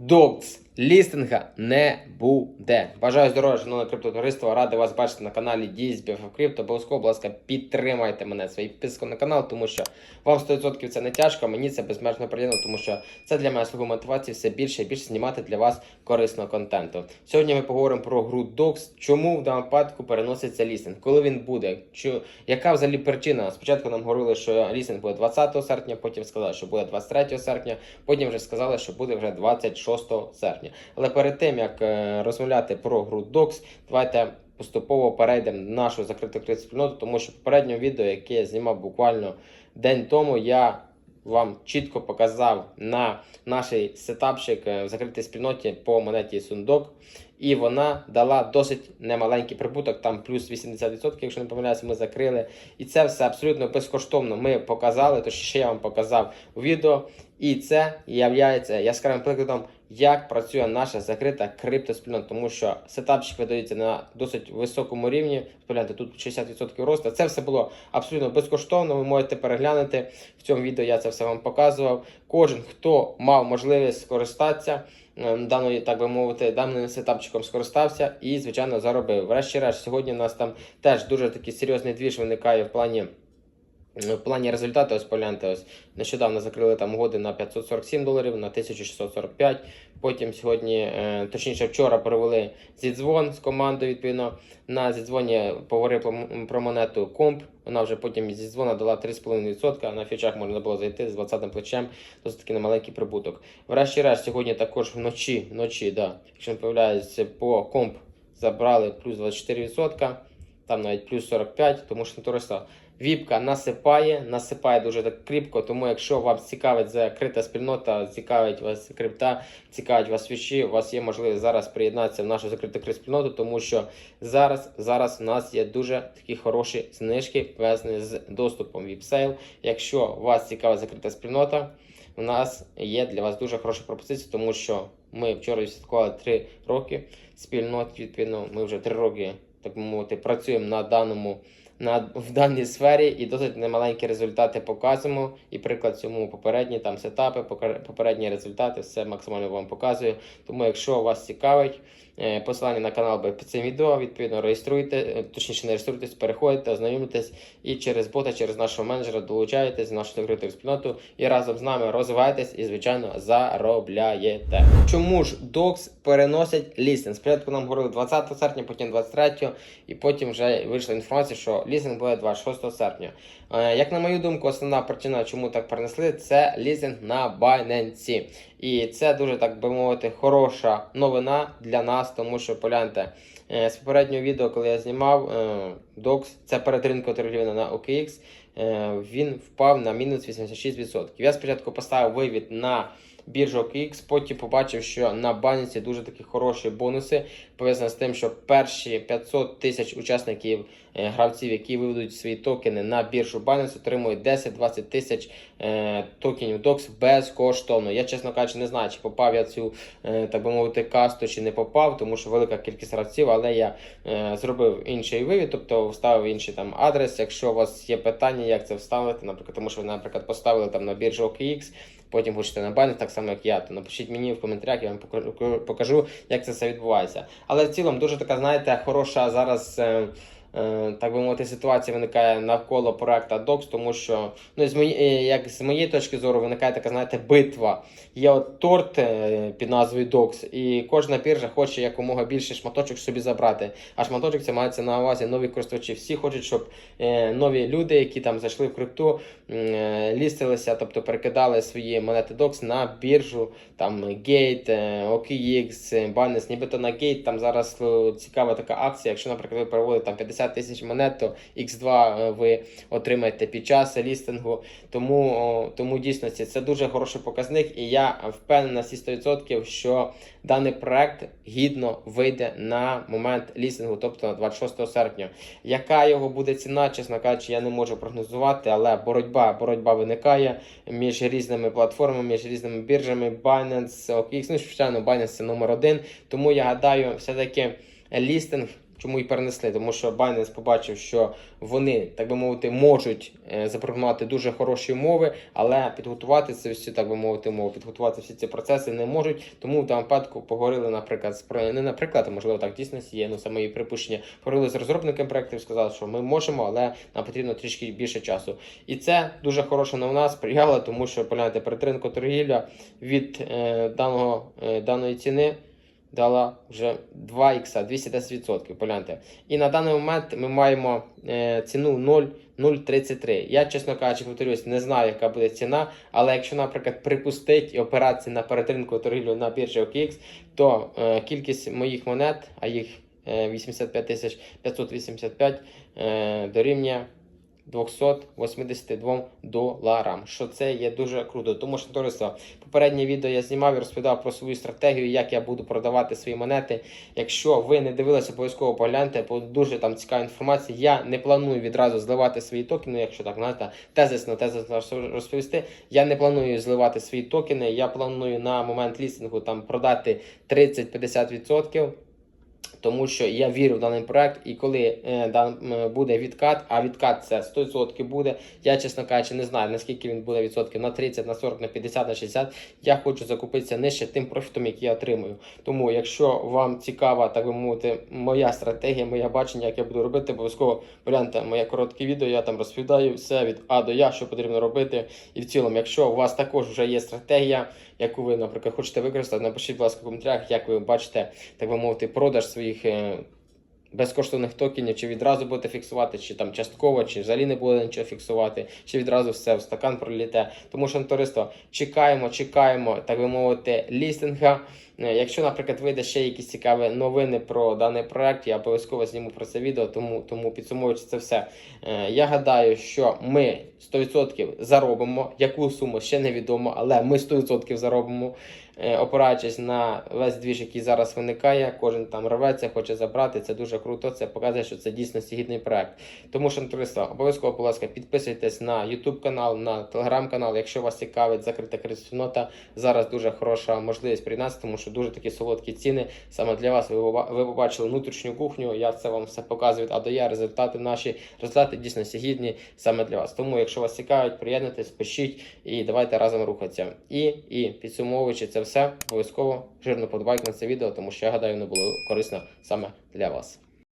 Докс лістинга не буде. Бажаю здоров'я, шановне криптотовариство. Радий вас бачити на каналі DSBF Crypto. Обов'язково, будь ласка, підтримайте мене своєю підпискою на канал, тому що вам 100% це не тяжко, мені це безмежно приємно, тому що це для мене слугу мотивації все більше і більше знімати для вас корисного контенту. Сьогодні ми поговоримо про гру Dox. Чому в даному випадку переноситься лістинг? Коли він буде? Чу... Яка взагалі причина? Спочатку нам говорили, що лістинг буде 20 серпня, потім сказали, що буде 23 серпня, потім вже сказали, що буде вже 26 серпня. Але перед тим як е, розмовляти про гру Dox, давайте поступово перейдемо на нашу закриту крит спільноту, тому що в попередньому відео, яке я знімав буквально день тому, я вам чітко показав на наш сетапчик е, в закритій спільноті по монеті Сундок. І вона дала досить немаленький прибуток, там плюс 80%, якщо не помиляюся, ми закрили. І це все абсолютно безкоштовно. Ми показали, то ще я вам показав у відео. І це є яскравим прикладом, як працює наша закрита криптоспільнота, тому що сетапчик видається на досить високому рівні. Погляньте, тут 60% росту. Це все було абсолютно безкоштовно. Ви можете переглянути в цьому відео. Я це все вам показував. Кожен, хто мав можливість скористатися е, даною, так би мовити, даним сетапчиком скористався і, звичайно, заробив. Врешті-решт, сьогодні у нас там теж дуже такий серйозний двіж виникає в плані. В плані результату, ось погляньте, ось нещодавно закрили там угоди на 547 доларів, на 1645. Потім сьогодні, е, точніше, вчора провели зідзвон з командою. Відповідно, на зідзвоні поговорили про монету Комп. Вона вже потім зі дзвона дала 3,5%, а на фічах можна було зайти з 20 плечем, досить таки немаленький прибуток. Врешті-решт, сьогодні також вночі, вночі, да, якщо не помиляюсь, по комп забрали плюс 24%, там навіть плюс 45%, тому що туриста. Віпка насипає, насипає дуже так кріпко. Тому, якщо вам цікавить закрита спільнота, цікавить вас крипта, цікавить вас свічі, у вас є можливість зараз приєднатися в нашу закриту криптоспільноту, тому що зараз зараз у нас є дуже такі хороші знижки, пов'язані з доступом VIPSale. Якщо вас цікава закрита спільнота, у нас є для вас дуже хороша пропозиція, тому що ми вчора відсвяткували 3 роки спільнот. Відповідно, ми вже 3 роки, так мовити, працюємо на даному на, в даній сфері і досить немаленькі результати показуємо. І приклад цьому попередні там сетапи, попередні результати, все максимально вам показую. Тому, якщо вас цікавить, посилання на канал під цим відео, відповідно, реєструйте, е, точніше не реєструйтесь, переходите, ознайомитесь і через бота, через нашого менеджера долучаєтесь в нашу закриту спільноту і разом з нами розвиваєтесь і, звичайно, заробляєте. Чому ж DOX переносять лістинг? Спочатку нам говорили 20 серпня, потім 23, і потім вже вийшла інформація, що лізинг буде 26 серпня. Е, як на мою думку, основна причина, чому так перенесли, це лізинг на Binance. І це дуже так би мовити хороша новина для нас, тому що погляньте, е, з попереднього відео, коли я знімав Докс, DOX, це перед ринком торгівлі на OKX, він впав на мінус 86%. Я спочатку поставив вивід на біржу OKX, потім побачив, що на Binance дуже такі хороші бонуси, пов'язані з тим, що перші 500 тисяч учасників е, гравців, які виведуть свої токени на біржу Binance, отримують 10-20 тисяч е, токенів DOX безкоштовно. Я, чесно кажучи, не знаю, чи попав я цю, е, так би мовити, касту, чи не попав, тому що велика кількість гравців, але я зробив інший вивід, тобто вставив інший там адрес. Якщо у вас є питання, як це вставити, наприклад, тому що ви, наприклад, поставили там на біржу OKX, потім хочете на Binance, так само як я, то напишіть мені в коментарях, я вам покажу, покажу як це все відбувається. Але в цілому дуже така, знаєте, хороша зараз. Е, так би мовити, ситуація виникає навколо проекта DOX, тому що ну, з мої, е, як з моєї точки зору виникає така, знаєте, битва. Є от торт е, під назвою DOX, і кожна біржа хоче якомога більше шматочок собі забрати. А шматочок це мається на увазі нові користувачі. Всі хочуть, щоб нові люди, які там зайшли в крипту, лістилися, тобто перекидали свої монети DOX на біржу, там Gate, OKX, Binance, нібито на Gate, там зараз цікава така акція. Якщо, наприклад, ви переводите там 50 тисяч монет, то X2 е, ви отримаєте під час лістингу. Тому, тому дійсно це дуже хороший показник, і я впевнений на всі 100%, що даний проект гідно вийде на момент лістингу, тобто на 26 серпня. Яка його буде ціна, чесно кажучи, я не можу прогнозувати, але боротьба, боротьба виникає між різними платформами, між різними біржами, Binance, OKX, ну, звичайно, Binance це номер один. Тому я гадаю, все-таки лістинг Чому і перенесли? Тому що Binance побачив, що вони, так би мовити, можуть е, запропонувати дуже хороші умови, але підготувати це всі, так би мовити, умови, підготувати всі ці процеси не можуть. Тому в даному випадку поговорили, наприклад, з не наприклад, а можливо так дійсно є. Ну саме її припущення. Поговорили з розробниками проєктів, сказали, що ми можемо, але нам потрібно трішки більше часу. І це дуже хороша новина сприяла, тому що погляньте, перед ринку торгівля від е, даного, е, даної ціни дала вже 2 ікса, 210%. Погляньте. І на даний момент ми маємо е, ціну 0,033. Я, чесно кажучи, повторюсь, не знаю, яка буде ціна, але якщо, наприклад, припустить операції на передринку торгівлю на біржі OKX, то е, кількість моїх монет, а їх е, 85 тисяч 585, е, дорівнює 282 доларам. Що це є дуже круто. Тому що товариство, попереднє відео я знімав і розповідав про свою стратегію, як я буду продавати свої монети. Якщо ви не дивилися, обов'язково погляньте, бо дуже там цікава інформація. Я не планую відразу зливати свої токени, якщо так знаєте, тезисно тезисно розповісти. Я не планую зливати свої токени. Я планую на момент лістингу там продати 30-50%. Тому що я вірю в даний проект, і коли е, буде відкат, а відкат це 100% буде. Я, чесно кажучи, не знаю наскільки він буде відсотків на 30, на 40, на 50, на 60. Я хочу закупитися нижче тим профітом, який я отримую. Тому, якщо вам цікава, так би мовити, моя стратегія, моє бачення, як я буду робити, обов'язково гляньте моє коротке відео. Я там розповідаю все від А до Я, що потрібно робити. І в цілому, якщо у вас також вже є стратегія, яку ви, наприклад, хочете використати, напишіть, будь ласка, в коментарях, як ви бачите, так би мовити, продаж своїх. Е, Безкоштовних токенів, чи відразу будете фіксувати, чи там частково, чи взагалі не буде нічого фіксувати, чи відразу все в стакан проліте. Тому що товариство, чекаємо, чекаємо, так би мовити, лістинга. Е, Якщо, наприклад, вийде ще якісь цікаві новини про даний проект, я обов'язково зніму про це відео, тому, тому підсумовуючи це все. Е, Я гадаю, що ми 100% заробимо. Яку суму ще невідомо, але ми 100% заробимо, е, опираючись на весь двіж, який зараз виникає. Кожен там рветься, хоче забрати. Це дуже круто. Це показує, що це дійсно гідний проект. Тому що товариство, обов'язково, будь ласка, підписуйтесь на YouTube канал, на Telegram канал. Якщо вас цікавить закрита криптонота, зараз дуже хороша можливість приєднатися, тому що дуже такі солодкі ціни. Саме для вас ви, побачили внутрішню кухню. Я це вам все показую А до Я. Результати наші результати дійсно гідні саме для вас. Тому, якщо вас цікавить, приєднуйтесь, пишіть і давайте разом рухатися. І, і підсумовуючи це все, обов'язково жирно подбайте на це відео, тому що я гадаю, воно було корисно саме для вас.